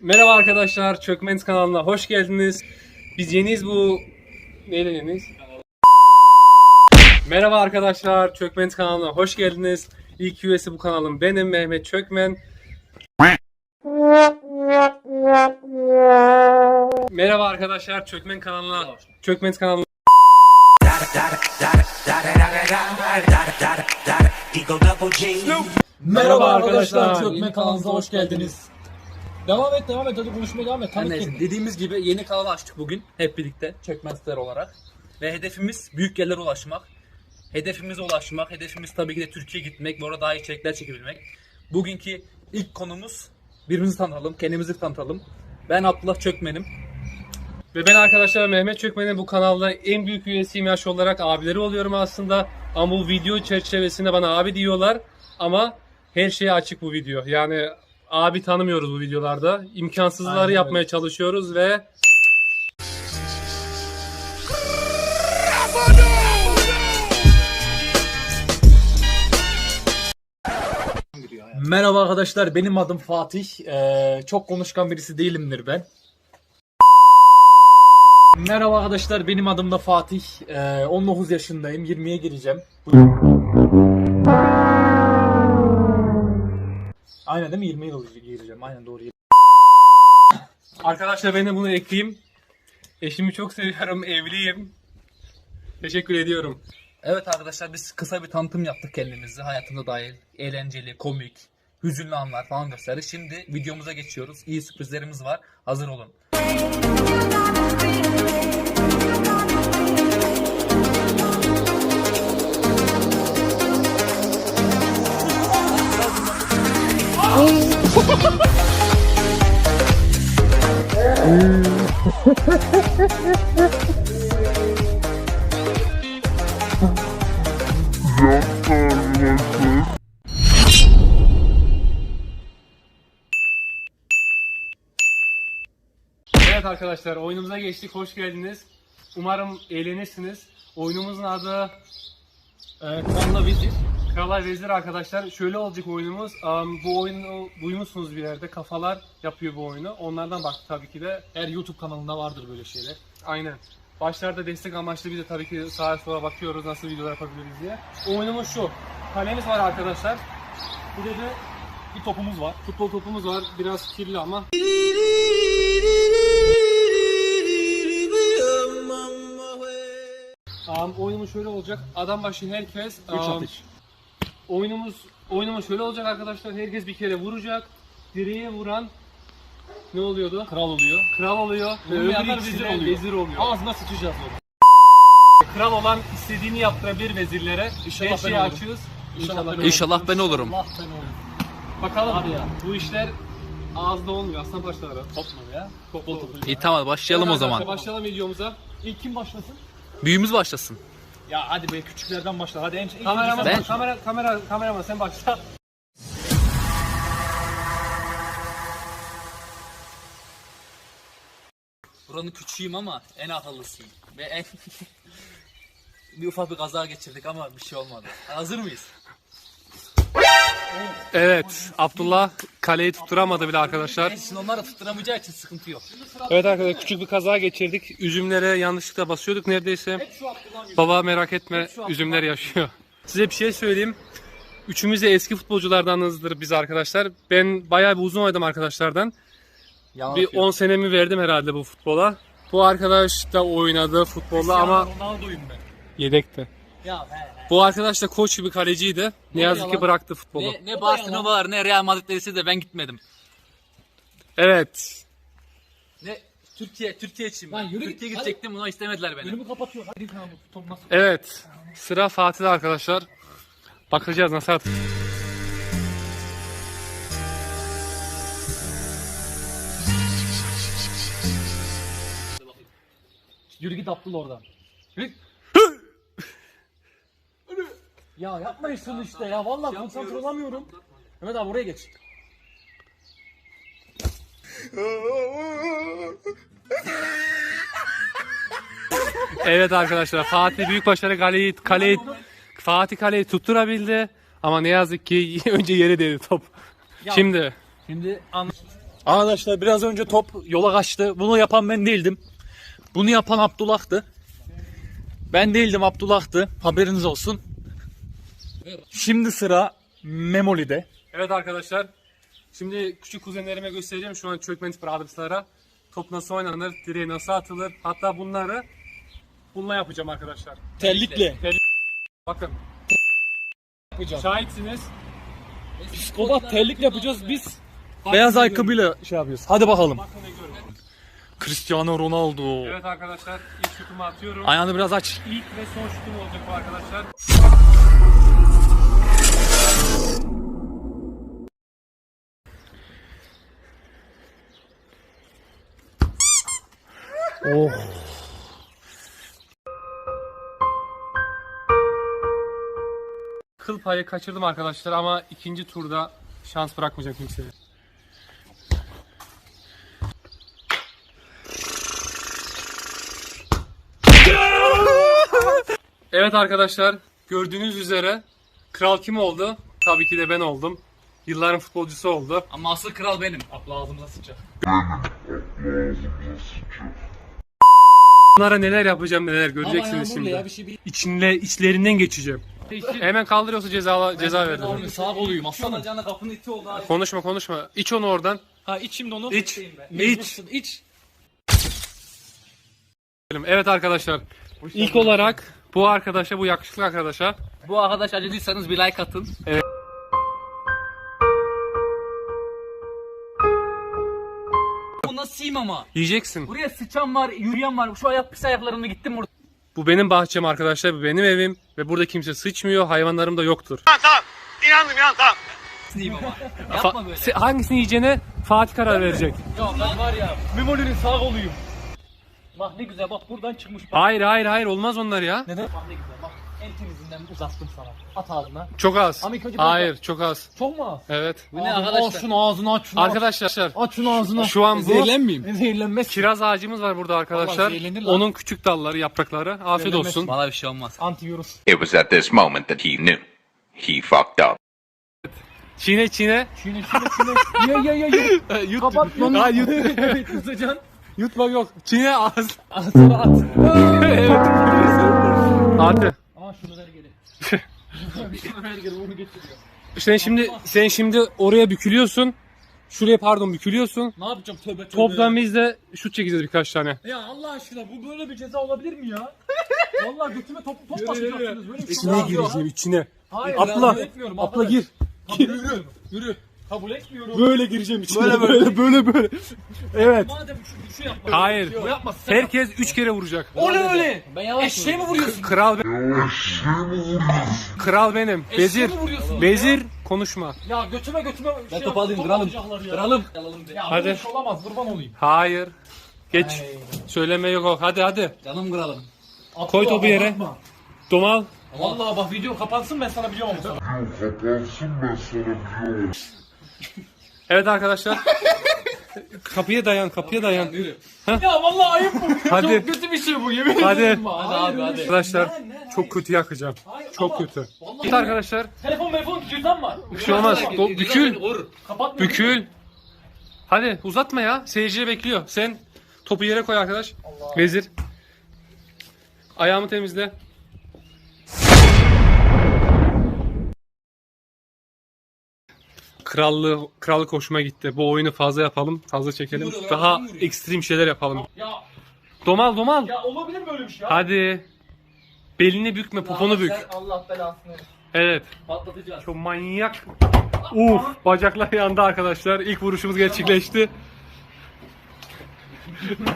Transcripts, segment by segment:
Merhaba arkadaşlar, Çökmeniz kanalına hoş geldiniz. Biz yeniyiz bu... Neyle yeniyiz? Merhaba arkadaşlar, Çökmeniz kanalına hoş geldiniz. İlk üyesi bu kanalın benim Mehmet Çökmen. Merhaba arkadaşlar, Çökmen kanalına, Çökmeniz kanalına. Merhaba arkadaşlar. arkadaşlar, Çökme kanalımıza hoş geldiniz. Devam et, devam et. Hadi konuşmaya devam et. Her Tanıt neyse, kendini. dediğimiz gibi yeni kanalı açtık bugün hep birlikte Çökmezler olarak. Ve hedefimiz büyük yerlere ulaşmak. Hedefimize ulaşmak. Hedefimiz tabii ki de Türkiye'ye gitmek ve orada daha iyi içerikler çekebilmek. Bugünkü ilk konumuz birbirimizi tanıtalım, kendimizi tanıtalım. Ben Abdullah Çökmen'im. Ve ben arkadaşlar Mehmet Çökmen'in bu kanalda en büyük üyesiyim yaş olarak abileri oluyorum aslında. Ama bu video çerçevesinde bana abi diyorlar ama her şeye açık bu video. Yani abi tanımıyoruz bu videolarda. İmkansızları Aynen yapmaya çalışıyoruz ve Merhaba arkadaşlar, benim adım Fatih. Ee, çok konuşkan birisi değilimdir ben. Merhaba arkadaşlar, benim adım da Fatih. Ee, 19 yaşındayım, 20'ye gireceğim. Aynen değil mi? 20 yıl gireceğim. Aynen doğru. arkadaşlar ben de bunu ekleyeyim. Eşimi çok seviyorum, evliyim. Teşekkür ediyorum. Evet arkadaşlar biz kısa bir tanıtım yaptık kendimizi. Hayatımda dahil eğlenceli, komik, hüzünlü anlar falan gösterdik. Şimdi videomuza geçiyoruz. İyi sürprizlerimiz var. Hazır olun. Evet arkadaşlar oyunumuza geçtik. Hoş geldiniz. Umarım eğlenirsiniz. Oyunumuzun adı Ee, Kralla Vezir. Krallar Vezir arkadaşlar. Şöyle olacak oyunumuz. Um, bu oyunu duymuşsunuz bir yerde. Kafalar yapıyor bu oyunu. Onlardan bak tabii ki de. Her YouTube kanalında vardır böyle şeyler. Aynen. Başlarda destek amaçlı bir de tabii ki sağa sola bakıyoruz nasıl videolar yapabiliriz diye. Oyunumuz şu. Kalemiz var arkadaşlar. Burada da Bir topumuz var. futbol topumuz var. Biraz kirli ama. Um, oyunumuz şöyle olacak. Adam başı herkes 3 um, atış. Oyunumuz oyunumuz şöyle olacak arkadaşlar. Herkes bir kere vuracak. Direğe vuran ne oluyordu? Kral oluyor. Kral oluyor. Ve öbür vezir oluyor. vezir oluyor. Ağzına sıçacağız onu. Kral olan istediğini yaptırabilir vezirlere. İnşallah Her ben olurum. açığız. İnşallah ben olurum. İnşallah ben olurum. Allah ben olurum. Bakalım Hadi ya. bu işler ağızda olmuyor aslan parçaları. Topla ya. Topu. İyi tamam başlayalım o zaman. Başlayalım videomuza. İlk kim başlasın? Büyüğümüz başlasın. Ya hadi be küçüklerden başla. Hadi en ilk Kameraman, Ben- kamera, kamera, kameraman sen başla. Buranın küçüğüm ama en akıllısıyım. Ve en... bir ufak bir kaza geçirdik ama bir şey olmadı. Hazır mıyız? Evet, Abdullah kaleyi tutturamadı bile arkadaşlar. Şimdi onlar da tutturamayacağı için sıkıntı yok. Evet arkadaşlar küçük bir kaza geçirdik. Üzümlere yanlışlıkla basıyorduk neredeyse. Baba merak etme, üzümler yaşıyor. Size bir şey söyleyeyim. Üçümüz de eski futbolculardanızdır biz arkadaşlar. Ben bayağı bir uzun oynadım arkadaşlardan. Bir 10 senemi verdim herhalde bu futbola. Bu arkadaş da oynadı futbolda ama Ronaldo'yum ben. yedekte. Ya he he. Bu arkadaş da koç gibi kaleciydi. Ne yazık ki yalan. bıraktı futbolu. Ne, ne Barcelona'lar ne Real Madrid'lerisi de ben gitmedim. Evet. Ne Türkiye Türkiye için Lan ben. yürü git, Türkiye hadi. gidecektim bunu istemediler beni. Önümü kapatıyor. Hadi kanalı tutum nasıl? Evet. Sıra Fatih'de arkadaşlar. Bakacağız nasıl at. Yürü git Abdullah oradan. Yürü. Ya yapmayın şunu işte ya. Vallahi konsantre olamıyorum. Mehmet abi oraya geç. Evet arkadaşlar Fatih büyük başarı kaleyi kaleyi Fatih kaleyi tutturabildi ama ne yazık ki önce yere değdi top. Şimdi Şimdi an Arkadaşlar biraz önce top yola kaçtı. Bunu yapan ben değildim. Bunu yapan Abdullah'tı. Ben değildim Abdullah'tı. Haberiniz olsun. Şimdi sıra Memoli'de. Evet arkadaşlar. Şimdi küçük kuzenlerime göstereceğim şu an Çökmeniz Brothers'lara. Top nasıl oynanır, direğe nasıl atılır. Hatta bunları bununla yapacağım arkadaşlar. Terlikle. Bakın. Yapacağım. Şahitsiniz. Psikopat terlikle yapacağız biz. Beyaz ayakkabıyla şey yapıyoruz. Hadi bakalım. Bakın ne görün. Cristiano Ronaldo. Evet arkadaşlar ilk şutumu atıyorum. Ayağını biraz aç. İlk ve son şutum olacak bu arkadaşlar. Oh. Kıl payı kaçırdım arkadaşlar ama ikinci turda şans bırakmayacağım kimseye. Evet arkadaşlar gördüğünüz üzere kral kim oldu? Tabii ki de ben oldum. Yılların futbolcusu oldu. Ama asıl kral benim. Abla ağzımıza sıçacak. Bunlara neler yapacağım neler göreceksiniz şimdi. ya bir şey bir. İçinle içlerinden geçeceğim. Hemen kaldırıyorsa ceza ceza verdim. Abi sağ koluyum aslanım. Canı kapının iti oldu abi. Konuşma konuşma. İç onu oradan. Ha iç şimdi onu. İç. İç. İç. Evet arkadaşlar. İlk olarak bu arkadaşa, bu yakışıklı arkadaşa Bu arkadaş acıdıysanız bir like atın. Evet. Bu nasıl ama? yiyeceksin. Buraya sıçan var, yürüyen var. Şu ayak pis ayaklarımla gittim burada. Bu benim bahçem arkadaşlar, bu benim evim ve burada kimse sıçmıyor, hayvanlarım da yoktur. Diyeyim ama. Yapma böyle. Hangisini yiyeceğine Fatih karar verecek. Ya ben var ya Memoli'nin sağ koluyum. Bak ne güzel bak buradan çıkmış. Bak. Hayır hayır hayır olmaz onlar ya. Neden? Bak ne güzel bak. En temizinden uzattım sana. At ağzına. Çok az. Ama ilk önce biraz Hayır çok az. Çok mu az? Evet. Bu ne Al arkadaşlar? şunu ağzını aç şunu. Arkadaşlar Aç şunu ağzını. şu an bu Zehirlenmeyeyim. Zehirlenmez. kiraz ağacımız var burada arkadaşlar. Onun küçük dalları, yaprakları. Afiyet olsun. Bana bir şey olmaz. Antivirüs. It was at this moment that he knew. He fucked up. Çiğne çiğne. Çiğne çiğne çiğne. Ye ye ye ye. Yut. Kapat lan. Ha, yut. evet Kısacan. Yutmak yok. Çiğne. Ağzına at. Hadi. Aa şunu ver geri. şunu ver geri onu getiriyor. Sen şimdi sen şimdi oraya bükülüyorsun. Şuraya pardon bükülüyorsun. Ne yapacağım tövbe tövbe. Toplam biz de şut çekeceğiz birkaç tane. Ya Allah aşkına bu böyle bir ceza olabilir mi ya? Vallahi götüme top top basacaksınız. Böyle bir şey İçine gireceğim içine. Hayır, Atla. Atla gir. Etmiyorum. Yürü. Kabul etmiyorum. Böyle gireceğim içine. Böyle böyle böyle böyle. Evet. Madem şu, şu yapma. Hayır. Bu yapma. Sen Herkes üç kere vuracak. O ne öyle? Ben yavaş Eşeğe mi vuruyorsun? Kral ben- Kral benim. Bezir. mi vuruyorsun Bezir konuşma. Ya götüme götüme şey topu alayım, kralım. alacaklar ya. Kralım. Ya Hadi. böyle iş olamaz kurban olayım. Hayır. Geç. Söyleme yok o. Hadi hadi. Canım kralım. Koy topu yere. Atma. Domal. Vallahi bak video kapansın ben sana biliyorum onu. Evet arkadaşlar. kapıya dayan, kapıya dayan. ya vallahi ayıp bu. Hadi. Çok kötü bir şey bu yemin Hadi. ederim. bak. Hadi abi, hadi. Arkadaşlar Ne, ne, çok kötü yakacağım. hayır, Çok ama kötü. vallahi- Git arkadaşlar. Telefon telefon cüzdan var. Bir şey olmaz. Do- bükül. Vur. Kapatmıyor. Bükül. Hadi uzatma ya. Seyirciye bekliyor. Sen topu yere koy arkadaş. Vezir. Ayağımı temizle. Krallığı, krallık hoşuma gitti. Bu oyunu fazla yapalım, fazla çekelim. Daha ekstrem şeyler yapalım. Ya Domal domal. ya olabilir böyle bir şey ya? Hadi. Belini bükme, poponu bük. Allah belasını versin. Evet. Patlatacağız. Çok manyak. Uf, bacaklar yandı arkadaşlar. İlk vuruşumuz gerçekleşti.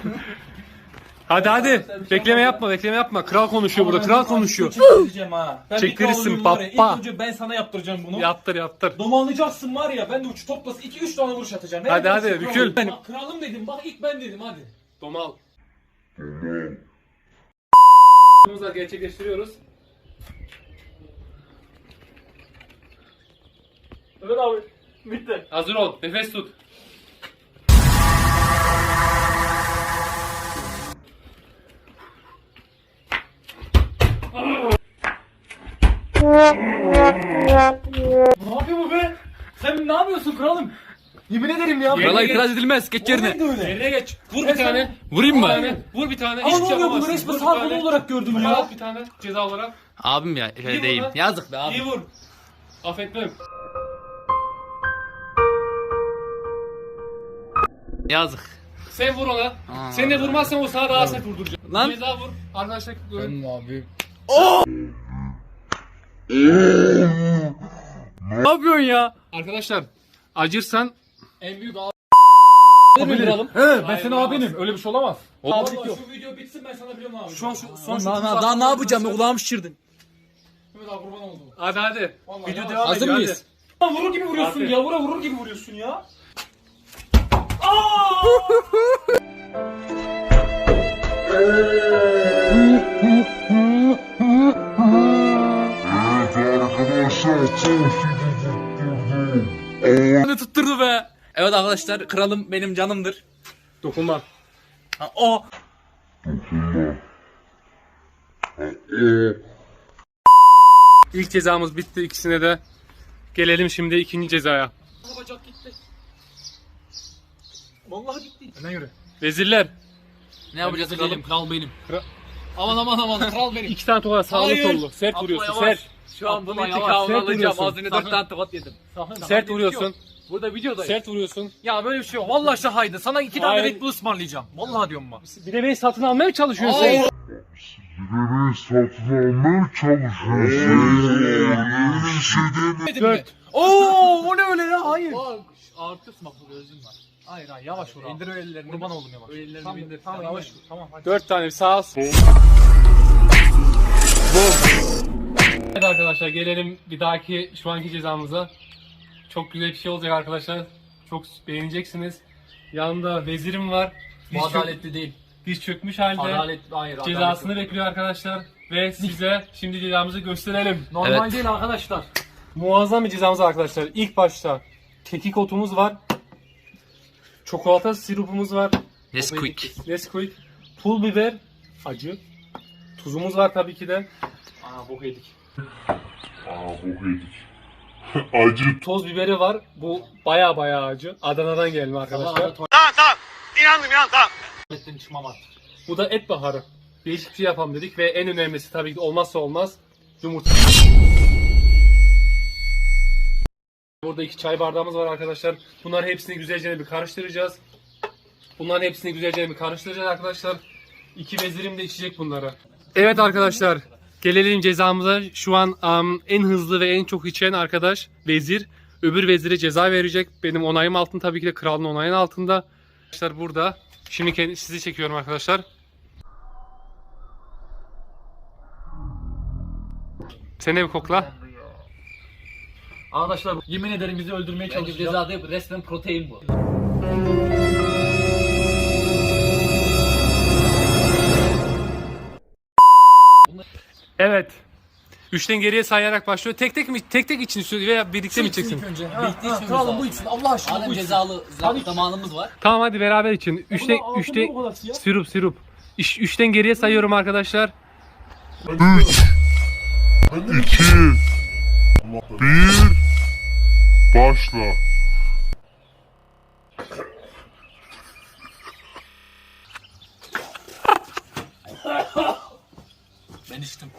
hadi hadi. Bekleme yapma, bekleme yapma. Kral konuşuyor burada. Kral konuşuyor. Çektireceğim ha. Ben bir Çektirirsin kralıyım var ya, baba. İlk önce ben sana yaptıracağım bunu. Yaptır, yaptır. Domalanacaksın var ya ben de uç toplası 2-3 tane vuruş atacağım. Hadi, hadi, çıktı bükül. kralım? Bak, kralım dedim bak ilk ben dedim hadi. Domal. Vuruşumuzu gerçekleştiriyoruz. Evet abi bitti. Hazır ol. Nefes tut. Ne yapıyor bu be? Sen ne yapıyorsun kralım? Yemin ederim ya. Krala itiraz edilmez. Geç yerine. Yerine geç. Vur bir tane. Vurayım Bir mı? tane. Vur bir tane. Ama Hiçbir ne şey oluyor bunu yapamazsın. resmen Vur bir sağ tane. kolu olarak gördüm ya. Al bir tane ceza olarak. Abim ya İyi şey vur değil. lan. Yazık be abi. İyi vur. Affetmem. Yazık. Sen vur ona. Sen de vurmazsan o sana daha sert vurduracak. Lan. Ceza vur. Arkadaşlar Ne yapıyorsun ya? Arkadaşlar acırsan En büyük vuralım. He ben senin abinim. Öyle bir şey olamaz. Abi şu video bitsin ben sana biliyorum abi. Şu an şu son şu Daha, daha ne yapacağım? Kulağımı şişirdin. Mehmet abi kurban oldum. Hadi hadi. Video devam Hazır ediyor, mıyız? hadi. Vurur gibi vuruyorsun Aferin. ya. Vura vurur gibi vuruyorsun ya. Beni tutturdu be. Evet arkadaşlar kralım benim canımdır. Dokunma. Ha, o. İlk cezamız bitti ikisine de. Gelelim şimdi ikinci cezaya. Bacak gitti. Vallahi gitti. Öne yürü. Vezirler. Ne yapacağız Kral kralım? kral benim. Kral- Aman aman aman kral benim. İki tane tokat sağlı Hayır. sollu. Sert Abla vuruyorsun. yavaş. Sert. Şu an bunun yavaş, intikamını sert alacağım. vuruyorsun. Önce dört tane tokat yedim. Sert vuruyorsun. Burada videodayım. Sert vuruyorsun. Ya böyle bir şey yok. Vallahi şahaydı. Sana iki tane Hayır. Red Bull ısmarlayacağım. Vallahi diyorum bak. Bir de beni satın almaya mı çalışıyorsun sen? Beni satın almaya çalışıyorsun. Öyle bir şey değil. Dört. Oo, o ne öyle ya? Hayır. Ağır kısma bu gözüm var. Hayır hayır yavaş vur. abi. İndir o ellerini. Kurban oldum yavaş. O ellerini Tamam, indir. Tamam yavaş vur. Tamam hadi. Dört tane sağ sol. Evet arkadaşlar gelelim bir dahaki şu anki cezamıza. Çok güzel bir şey olacak arkadaşlar. Çok beğeneceksiniz. Yanında vezirim var. Bu Diz, çök- adaletli değil. diz çökmüş halde. Adaletli hayır. Cezasını bekliyor arkadaşlar. Ve size şimdi cezamızı gösterelim. Normal Evet. değil arkadaşlar. Muazzam bir cezamız arkadaşlar. İlk başta kekik otumuz var. Çikolata sirupumuz var. Nesquik. Nesquik. Pul biber. Acı. Tuzumuz var tabii ki de. Aa bok yedik. Aa bu yedik. Acı Toz biberi var. Bu baya baya acı. Adana'dan gelme arkadaşlar. Tamam tamam. İnandım inandım tamam. Ettim çıkmam artık. Bu da et baharı. Değişik bir şey yapalım dedik ve en önemlisi tabii ki olmazsa olmaz yumurta. Burada iki çay bardağımız var arkadaşlar. Bunların hepsini güzelce bir karıştıracağız. Bunların hepsini güzelce bir karıştıracağız arkadaşlar. İki vezirim de içecek bunları. Evet arkadaşlar. Gelelim cezamıza. Şu an am, en hızlı ve en çok içen arkadaş vezir. Öbür vezire ceza verecek. Benim onayım altında tabii ki de kralın onayın altında. Arkadaşlar burada. Şimdi kendi, sizi çekiyorum arkadaşlar. Sen de bir kokla. Arkadaşlar yemin ederim bizi öldürmeye Bence çalışacak. ceza değil resmen protein bu. Evet. Üçten geriye sayarak başlıyor. Tek tek mi tek tek için istiyor veya birlikte mi içeceksin? Önce. Ha, Birlikte ha, içmemiz kralım bu için. Allah aşkına bu Madem için. cezalı Tabii ki. zamanımız var. Tamam hadi beraber için. Üçte Ulan, üçte altında bu kadar siyah. sirup sirup. İş, üçten geriye sayıyorum arkadaşlar. 3 2 1 Başla. Ben içtim.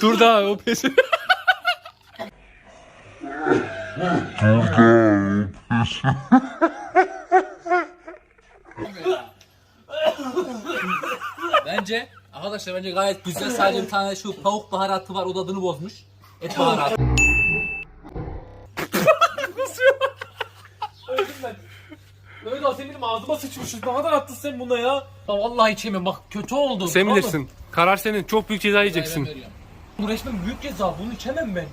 Dur daha o pesi. Bence arkadaşlar bence gayet güzel. Sadece bir tane şu tavuk baharatı var. O tadını bozmuş. Et baharatı. Öyle olsa benim ağzıma sıçmışız. Ne kadar attın sen buna ya? Ya vallahi içemiyorum. Bak kötü oldu. Sen bilirsin. Karar senin. Çok büyük ceza yiyeceksin. Bu resmen büyük ceza. Bunu içemem ben.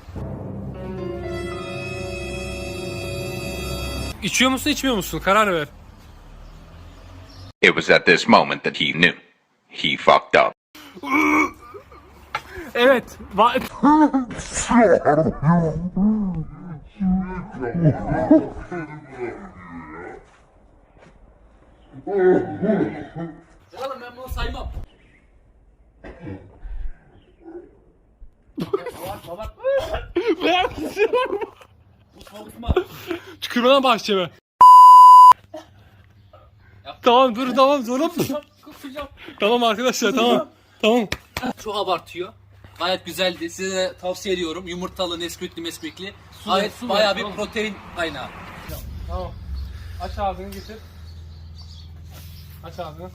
İçiyor musun içmiyor musun? Karar ver. It was at this moment that he knew. He fucked up. Evet. Va- Oğlum ben bunu saymam. Abartma abartma. Tükürmeden bahçeme. Tamam dur tamam sonra. tamam arkadaşlar tamam. Tamam. Çok abartıyor. Gayet güzeldi. Size de tavsiye ediyorum. Yumurtalı, nesquikli, mesquikli. Gayet su ver, bayağı bir tamam. protein kaynağı. Tamam. Aç ağzını getir. Aç ağzını.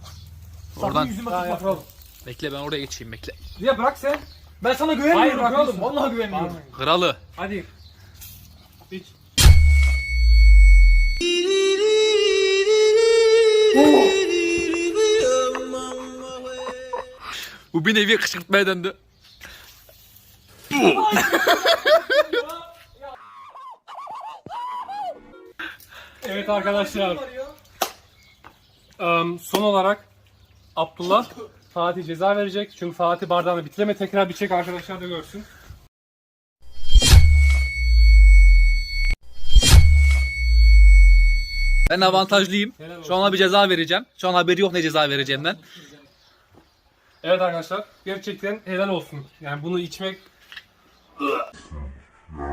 Oradan Daha yapalım. bekle ben oraya geçeyim bekle. Ya bırak sen. Ben sana Hayır, güvenmiyorum bırakıyorsun. kralım. Vallahi güvenmiyorum. Kralı. Hadi. İç. Bu bir nevi kışkırtmaya döndü. Evet arkadaşlar. Em, son olarak Abdullah Fatih ceza verecek. Çünkü Fatih bardağını bitireme tekrar bir çek arkadaşlar da görsün. Ben avantajlıyım. Şu an bir ceza vereceğim. Şu an haberi yok ne ceza vereceğimden. Evet arkadaşlar gerçekten helal olsun. Yani bunu içmek Bunu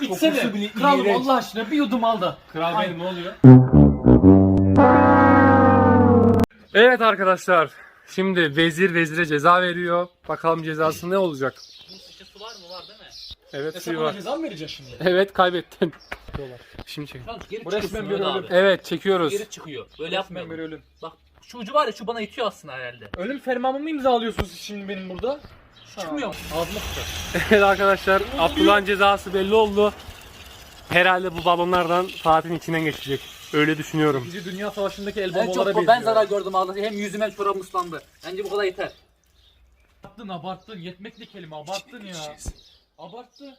içmek İçsene. Kralım Allah aşkına bir yudum al da. kral benim ne oluyor? Evet arkadaşlar. Şimdi vezir vezire ceza veriyor. Bakalım cezası ne olacak? Var mı? Var değil mi? Evet suyu var. ceza mı vereceksin şimdi? Evet kaybettin. Şimdi çek. Geri Bu resmen çıkıyorsun bir öyle ölüm. abi. Evet çekiyoruz. Geri çıkıyor. Böyle yapmayalım. Ben bir ölüm. Bak şu ucu var ya şu bana itiyor aslında herhalde. Ölüm fermanımı imzalıyorsunuz siz şimdi benim burada? Çıkmıyor mu? Ağzıma sıçar. Evet arkadaşlar Abdullah'ın cezası belli oldu. Herhalde bu balonlardan Fatih'in içinden geçecek. Öyle düşünüyorum. Bizi Dünya Savaşı'ndaki el En bombalara çok benziyor. ben zarar gördüm ağzı. Hem yüzüm hem çorabım ıslandı. Bence bu kadar yeter. Abarttın abarttın. Yetmekli kelime abarttın ya. Abarttı.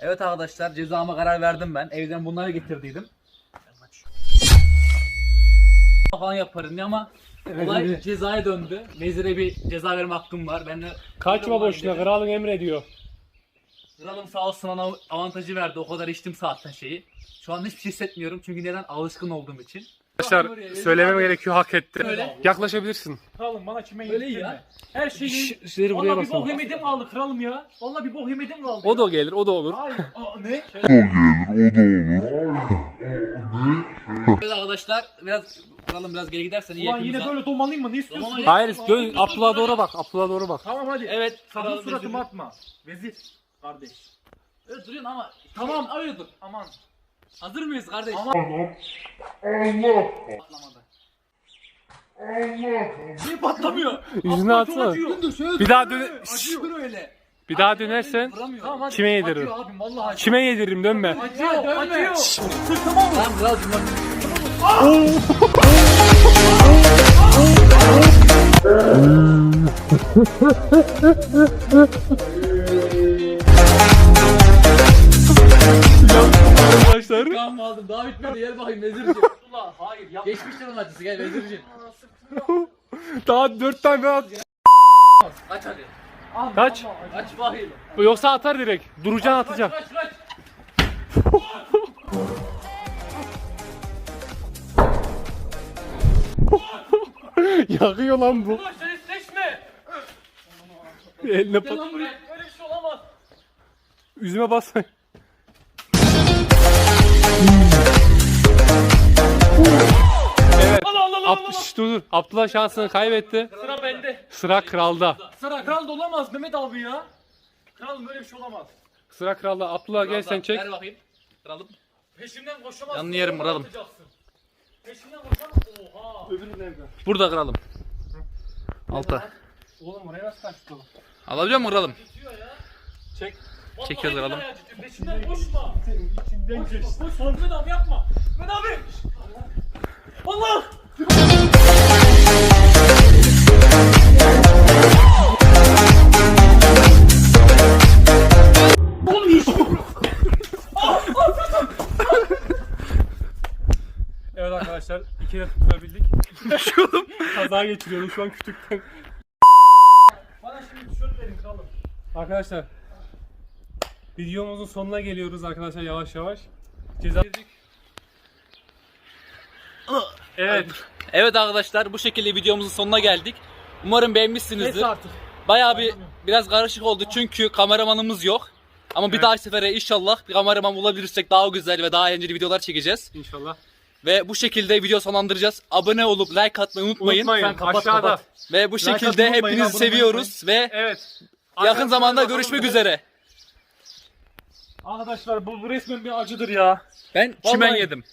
Evet arkadaşlar cezama karar verdim ben. Evden bunları getirdiydim. falan yaparım ya ama olay cezaya döndü. Vezire bir ceza verme hakkım var. Ben de Kaçma boşuna kralın emrediyor. Kralım sağ olsun bana avantajı verdi. O kadar içtim saatten şeyi. Şu an hiçbir şey hissetmiyorum çünkü neden? Alışkın olduğum için. Arkadaşlar söylemem gerekiyor hak etti. Öyle. Yaklaşabilirsin. Kralım bana kime Öyle iyi ya. Her şeyi... Buraya Valla bir bok basalım. yemedim kaldı kralım ya. Valla bir bok yemedim kaldı. O da gelir, o da olur. Hayır. Aa, ne? o gelir, o da olur. Evet arkadaşlar biraz kralım biraz geri gidersen iyi Ulan yine böyle domalıyım mı? Ne istiyorsun? Domalıyım. Hayır, dön Abdullah'a doğru bak. Abdullah'a doğru bak. Tamam hadi. Evet. Sakın suratıma vezir. atma. Vezir. Kardeş. Evet duruyorsun ama. Tamam. Öyle dur. Aman. Hazır mıyız kardeş? Allah. Allah. Patlamadı. Niye patlamıyor? Yüzüne Atma, çok atma. acıyor. Bir daha dön Acıyor öyle. bir daha dönersen. Tamam hadi. Kime yediririm? Acıyor abim vallahi acıyor. kime yediririm dönme. Acıyor, acıyor. Tamam kralcım bak. Arkadaşlar. Kan aldım? Daha bitmedi. Gel bakayım vezirciğim. Ulan hayır yap. Geçmiştir onun acısı. Gel vezirciğim. Daha dört tane at. Kaç hadi. Abi, Kaç? Kaç bakayım. Yoksa atar direkt. Duracaksın atacak. Kaç kaç. Yakıyor lan bu. Ulan sen seçme. Eline pat. lan buraya. Böyle bir şey olamaz. Yüzüme basma. Dur dur. Abdullah şansını kaybetti. Sıra bende. Sıra kralda. Sıra kral da olamaz Mehmet abi ya. Kralım böyle bir şey olamaz. Sıra kralda. Abdullah gel sen çek. Ver bakayım. Kralım. Peşimden koşamaz. Yanını yerim kralım. Peşimden koşamaz. Oha. Öbürü nerede? Burada kralım. Alta. Oğlum oraya nasıl kaçtı? Alabiliyor musun kralım? Çek. Çekiyoruz kralım. Peşimden koşma. İçinden geçti. Koş koş Mehmet abi yapma. Mehmet abi. Allah. Evet arkadaşlar iki de tutturabildik. Düşüyordum. Kaza geçiriyorum şu an kütükten. Bana şimdi tişört verin kralım. Arkadaşlar videomuzun sonuna geliyoruz arkadaşlar yavaş yavaş. Ceza Evet. Evet arkadaşlar bu şekilde videomuzun sonuna geldik. Umarım beğenmişsinizdir. Neyse artık. Bayağı bir biraz karışık oldu çünkü kameramanımız yok. Ama bir dahaki sefere inşallah bir kameraman bulabilirsek daha güzel ve daha eğlenceli videolar çekeceğiz. İnşallah. Ve bu şekilde video sonlandıracağız. Abone olup like atmayı unutmayın. Unutmayın. Sen kapat, Aşağıda. kapat. Ve bu atmayı şekilde unutmayın, hepinizi abone olmayı seviyoruz ve Evet. yakın zamanda görüşmek üzere. Arkadaşlar bu, resmen bir acıdır ya. Ben çimen yedim.